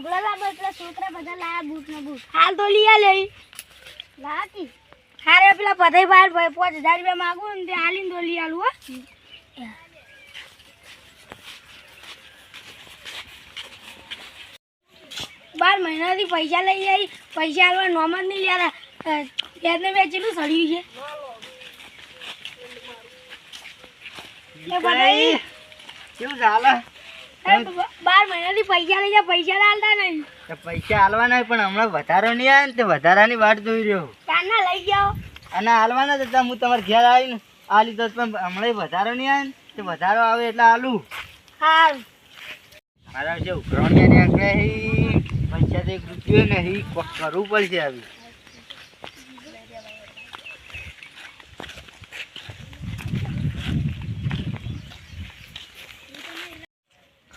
ઢોકળા લાવો એટલે છોકરા બધા લાયા બૂટ ને બૂટ. હાલ તો લઈ લઈ લાકી હારે પેલા પધાઈ બહાર ભાઈ પાંચ હજાર રૂપિયા માગું ને તે હાલીને તો લઈ આલું હો. બાર મહિનાથી પૈસા લઈ આવી પૈસા આલવા નોમ જ નહીં લ્યા બે ચેટલું સડ્યું છે? કેવું ચાલે? બાર મહિનાથી પૈસા લઈ પૈસા તો આલતા નહીં. તો પૈસા હાલવાના પણ હમણાં વધારો નહીં આવે ને તે વધારાની વાટ જોઈ રહ્યો. કાના લઈ જાઓ. અને હાલવાના હતા હું તમારે ઘેર આવીને આ લીધો પણ હમણાં વધારો નહીં આવે ને તે વધારો આવે એટલે હાલું હાલ મારા જે ઉઘરાણીયા ને પૈસા તો એક રૂપિયો નહીં કરવું પડશે આવી.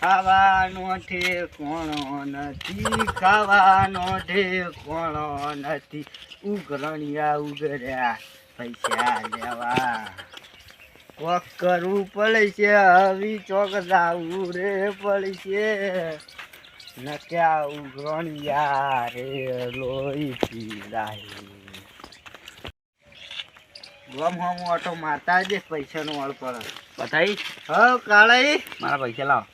ખાવાનો ઠેકોણો નથી ખાવાનો ઠેકોણો નથી. ઉઘરણિયા ઉઘર્યા પૈસા લેવા. કોક કરવું પડશે આવી ચોક જાવું રે પડશે. નક્યા ઉઘરણિયા રે લોહી પીડાય. ગમ હમ ઓટો મારતા જે પૈસાનો વળ પડે બતાવી હવ કાળાઈ મારા પૈસા લાવો.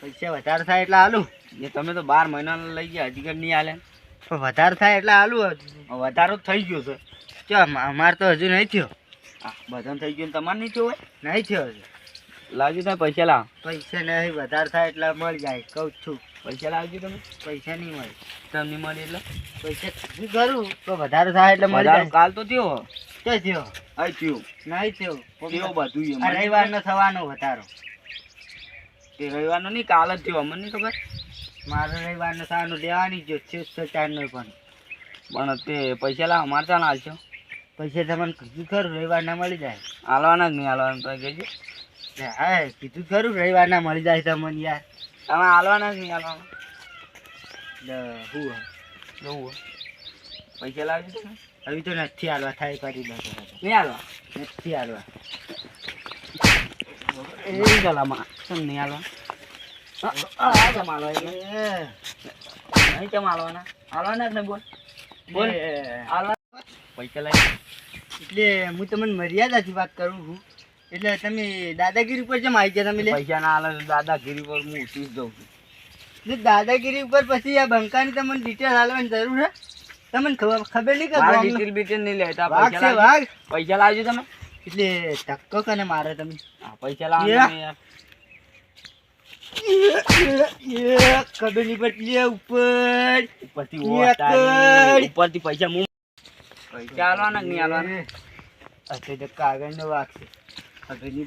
પૈસા વધારે થાય એટલે આલું. એ તમે તો બાર મહિના લઈ ગયા હજી નહીં હાલે પણ વધારે થાય એટલે હાલું વધારો થઈ ગયો છે. ચો અમારે તો હજુ નહીં થયો. બધા થઈ ગયું તમારે નહીં થયું હોય? નહીં થયો હજુ. લાવજો તમે પૈસા લાવ. પૈસા નહીં વધારે થાય એટલે મળી જાય કહું છું. પૈસા લાવજો તમે. પૈસા નહીં મળે. તમને મળી એટલે? પૈસા શું કરું તો વધારે થાય એટલે મળી જાય. કાલ તો થયો? ક્યાં થયો? હા થયું. નહીં થયો. થયો બધું રવિવારનો થવાનો વધારો. તે રવિવારનો નહીં કાલ જ થયો અમને ખબર. મારે રવિવારનો સારું લેવાની જો છે ચારનો પણ. પણ તે પૈસા લાવો મારે ચાલ હાલશો. પૈસા તમને કીધું ખરું રવિવારના મળી જાય. હાલવાના જ નહીં હાલવાના તો કહેજો. હા કીધું ખરું રવિવારના મળી જાય તમને યાર. તમે હાલવાના જ નહીં હાલવાના. શું હું? જોવું હોય. પૈસા લાવજો હવે તો નથી હાલવા થાય કરી દો. નહીં હાલવા? નથી હાલવા. ગલામાં તમે નહીં હાલવા. આ કેમ હાલવા એટલે એ, નહીં કેમ હાલવાના? હાલવાના જ ને બોલ. બોલ. હાલવા. પૈસા લાવી એટલે હું તમને મર્યાદાથી વાત કરું છું. એટલે તમે દાદાગીરી ઉપર જેમ આવી ગયા તમે પૈસા ના હાલે દાદાગીરી પર હું ઉઠી જ દઉં છું. દાદાગીરી ઉપર પછી આ બંકાની તમને ડિટેલ હાલવાની જરૂર છે તમને ખબર નહીં કે ડિટેલ બિટેલ નહીં લેતા પૈસા લાવજો તમે. એટલે ધક્કો કને મારે તમે હા, પૈસા. તમે યાર. ઉપર ઉપરથી. ઉપરથી પૈસા મું પૈસા હાલવાના કે નહીં હાલવાના અત્યારે તો કાગળનો વાઘ છે પટલી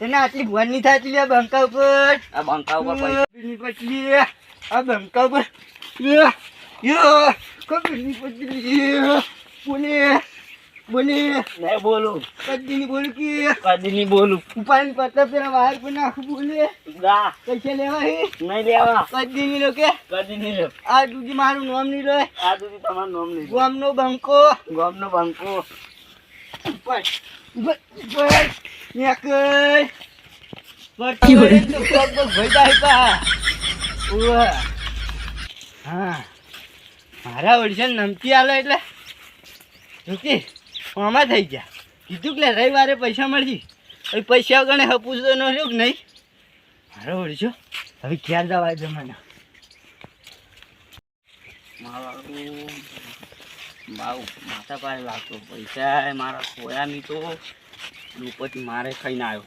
તને આટલી ભણ નહીં થતી લે બંકા ઉપર આ બંકા ઉપર પૈસા ખબર નહીં પડતી લે. આ બંકા ઉપર. યો, નહીં પડતી બોલે બોલે. નહીં બોલું. કદી ની બોલું કે? કદી ની બોલું. ઉપાડીને પત્તા પેલા બહાર પર નાખું બોલે. ગા પૈસા લેવા હે? નહીં લેવા. કદી ની લો કે? કદી ની લો. આ દૂધી મારું નામ નહીં લે. આ સુધી તમારું નામ નહીં બંકો. ગામનો બંકો. પા. ઉવ્વ. હા. મારા ઓડિશન નમતી આલે એટલે. જોકી આમાં થઈ ગયા. કીધું કે રવિવારે પૈસા મળશે. હવે પૈસા ગણે હપુસ તો ન રહ્યું કે નહીં? મારો વળજો. હવે ક્યાં જવા દે મને મારું મારું માથા પાડે લાગતો પૈસા મારા ખોયા નહીં તો દુપતિ મારે ખાઈને આવ્યો.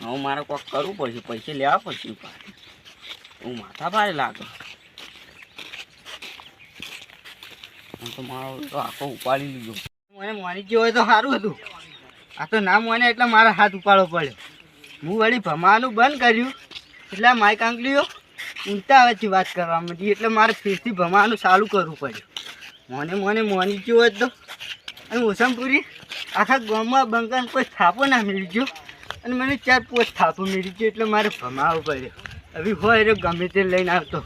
હવે મારે કોક કરવું પડશે, પૈસા લેવા પડશે હું માથા ભારે લાગતો. હું તો મારો આખો ઉપાડી લીધો. મને મોની હોય તો સારું હતું. આ તો ના મોને એટલે મારા હાથ ઉપાડવો પડ્યો. હું વળી ભમાવાનું બંધ કર્યું. એટલે માઇક આંગળીઓ ઊંચા આવેથી વાત કરવા માંડી. એટલે મારે ફેરથી ભમાવાનું ચાલુ કરવું પડ્યું. મને મને મોની હોય તો. અને ઓસમપુરી આખા ગામમાં બંકાને કોઈ થાપો ના મળી ગયો. અને મને ચાર પોચ થાપો મળી ગયો એટલે મારે ભમાવવું પડ્યો. હવે હોય એટલે ગમે તે લઈને આવતો.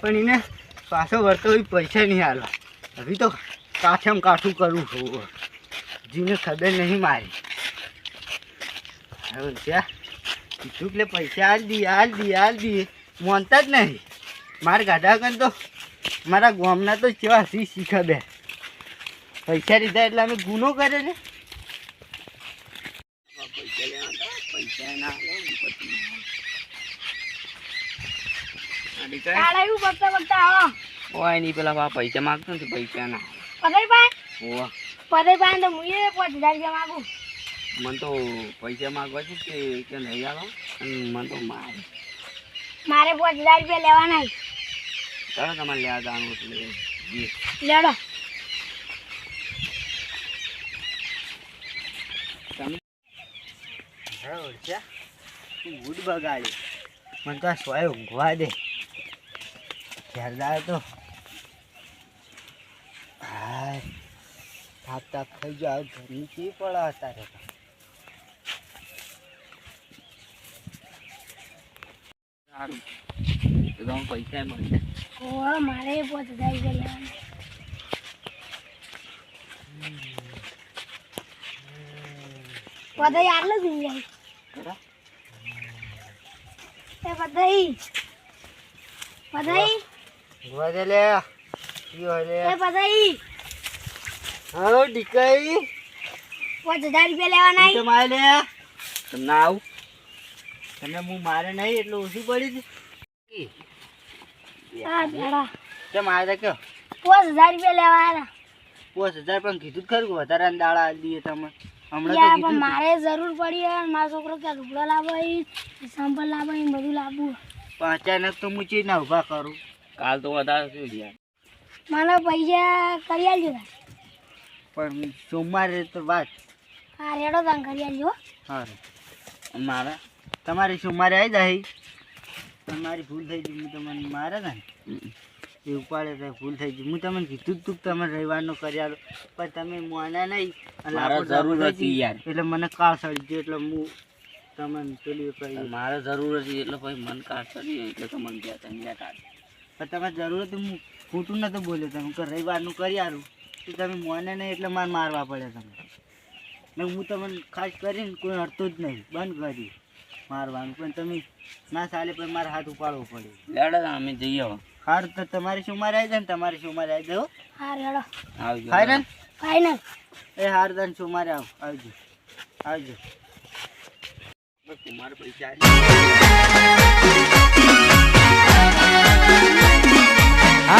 પણ એને પાછો વળતો હોય પૈસા નહીં હાલવા. હવે તો કાઠમ કાઠું કરવું છું. જીને ખબર નહીં મારી. હવે ત્યાં કીધું કે પૈસા હાલ દી હાલ દી હાલ દી. માનતા જ નહીં. મારે ગાઢા કર તો મારા ગામના તો કેવા સી શીખે બે. પૈસા લીધા એટલે અમે ગુનો કરે ને. પૈસા લેવા પૈસા ના પેલા પૈસા માગતો નથી પૈસા ના. પધાઈ ભાઈ હોવા પધાઈ તો હું એ પાંચ રૂપિયા માગું. મને તો પૈસા માંગવા છે કે કે નહીં આલો મન તો મારે. મારે પાંચ હજાર રૂપિયા લેવાના છે. ચાલો તમારે લેવા જવાનું એટલે. લેડો. તમે હા બગાડી મને તો આ સોય ઊંઘવા દે. ઘેરદાર તો. હાય. થાપ તાપ થઈ ગયો હવે ઘરની ચી પડે અત્યારે તો. સારું પૈસા મળશે ઓહ મારે આટલું જ? એ દે લે કયો લે એ પધાઈ હા ડીકાઈ. પાંચ હજાર રૂપિયા લેવાના તું મારે લે? તમને આવું? તને હું મારે નહીં એટલે ઓછી પડી હતી હા મારે કયો? પાંચ હજાર રૂપિયા લેવાના પોસ હજાર પણ કીધું જ ખરું વધારે દાડા દઈએ તમે. હમણાં પણ મારે જરૂર પડી હે મારો છોકરો ક્યાં લુગડો લાવવા સંભળ લાવવા બધું લાવવું. પણ અચાનક તો હું ચી ના ઊભા કરું. કાલ તો વધારે શું યાર. મને પૈસા કરી આલજો. પણ સોમવારે તો વાત. હા રેડો તાન કરી આલજો હા. મારા તમારી સોમવારે આવી જાય. પણ મારી ભૂલ થઈ ગઈ હું તમને મારે ને એ ઉપાડે તો ભૂલ થઈ ગઈ. હું તમને કીધું તું તમે રવિવારનો કરી આલો પણ તમે મોના નહીં. અને મારે જરૂર હતી યાર. એટલે મને કાળ સડી ગયો એટલે હું તમને પેલી કરી મારે જરૂર હતી એટલે પછી મન કાળ સડી એટલે તમને ગયા તમે ગયા કાઢ પણ તમે જરૂર હતી હું ખોટું નતો બોલ્યો તમે. કે રવિવારનું કરી આરું તો તમે મોને નહીં એટલે મારે મારવા પડે તમે. ને હું તમને ખાસ કરીને કોઈ હડતું જ નહીં. બંધ કરી મારવાનું. પણ તમે ના ચાલે પણ મારે હાથ ઉપાડવો પડે લેડો અમે જઈએ હવે હાર તો તમારી શું મારે આવી જાય ને તમારી શું મારે આવી જાવ હા રેડો આવજો. ફાઈનલ ફાઈનલ એ હાર દાન શું મારે આવ આવજો. આવજો મારે પૈસા